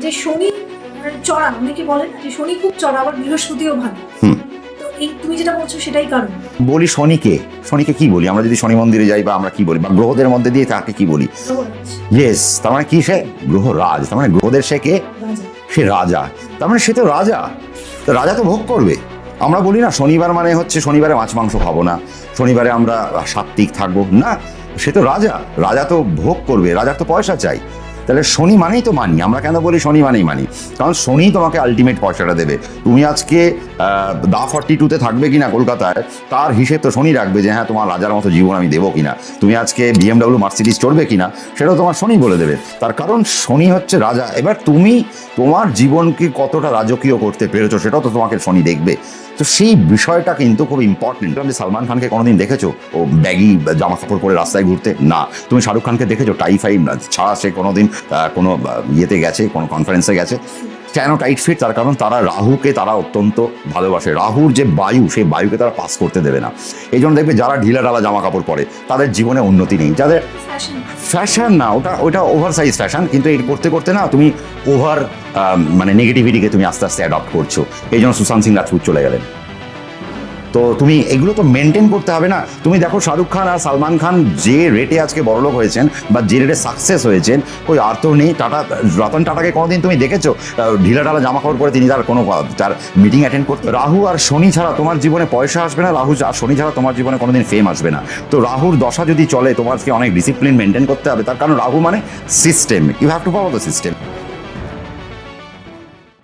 যে শনি চড়া অনেকে বলেন? না যে শনি খুব চড়া আবার বৃহস্পতিও ভালো। তো এই তুমি যেটা বলছো সেটাই কারণ। বলি শনিকে। শনিকে কি বলি? আমরা যদি শনি মন্দিরে যাই বা আমরা কি বলি? বা গ্রহদের মধ্যে দিয়ে তাকে কি বলি? ইয়েস তার মানে কি সে? গ্রহ রাজ তার মানে গ্রহদের সে কে? সে রাজা। তার মানে সে তো রাজা। তো রাজা তো ভোগ করবে। আমরা বলি না শনিবার মানে হচ্ছে শনিবারে মাছ মাংস খাব না। শনিবারে আমরা সাত্বিক থাকব। না সে তো রাজা। রাজা তো ভোগ করবে। রাজার তো পয়সা চাই। তাহলে শনি মানেই তো মানি, আমরা কেন বলি শনি মানেই মানি? কারণ শনি তোমাকে আলটিমেট পয়সাটা দেবে। তুমি আজকে দা ফর্টি টুতে থাকবে কিনা কলকাতায়, তার হিসেব তো শনি রাখবে যে হ্যাঁ তোমার রাজার মতো জীবন আমি দেবো কিনা। তুমি আজকে বিএমডাব্লিউ মার্সিডিস চড়বে কিনা, সেটাও তোমার শনি বলে দেবে। তার কারণ শনি হচ্ছে রাজা। এবার তুমি তোমার জীবনকে কতটা রাজকীয় করতে পেরেছ, সেটাও তো তোমাকে শনি দেখবে। তো সেই বিষয়টা কিন্তু খুব ইম্পর্টেন্ট তুমি সালমান খানকে কোনোদিন দেখেছ? ও ব্যাগি জামা কাপড় পরে রাস্তায় ঘুরতে? না। তুমি শাহরুখ খানকে দেখেছ? টাই ফাই ছাড়া সে কোনোদিন কোনো ইয়েতে গেছে, কোনো কনফারেন্সে গেছে? কেন টাইট ফিট তার কারণ তারা রাহুকে তারা অত্যন্ত ভালোবাসে। রাহুর যে বায়ু সেই বায়ুকে তারা পাস করতে দেবে না। এই জন্য দেখবে যারা ঢিলা ঢালা জামা কাপড় পরে তাদের জীবনে উন্নতি নেই। যাদের ফ্যাশন ফ্যাশন না ওটা ওটা ওভার সাইজ ফ্যাশন কিন্তু এই করতে করতে না তুমি ওভার মানে নেগেটিভিটিকে তুমি আস্তে আস্তে অ্যাডপ্ট করছ। এই জন্য সুশান্ত সিং রাজপুত চলে গেলেন। তো তুমি এগুলো তো মেনটেন করতে হবে না। তুমি দেখো শাহরুখ খান আর সালমান খান যে রেটে আজকে বড়লোক হয়েছেন বা যে রেটে সাকসেস হয়েছেন, ওই আর তো নেই, টাটা, রতন টাটাকে কোনোদিন তুমি দেখেছ? ঢিলা ঢালা জামা কাপড় পরে তিনি তার কোনো তার মিটিং অ্যাটেন্ড করতে রাহু আর শনি ছাড়া তোমার জীবনে পয়সা আসবে না, রাহু আর শনি ছাড়া তোমার জীবনে কোনোদিন ফেম আসবে না। তো রাহুর দশা যদি চলে তোমাকে অনেক ডিসিপ্লিন মেনটেন করতে হবে। তার কারণ রাহু মানে system you have to follow the system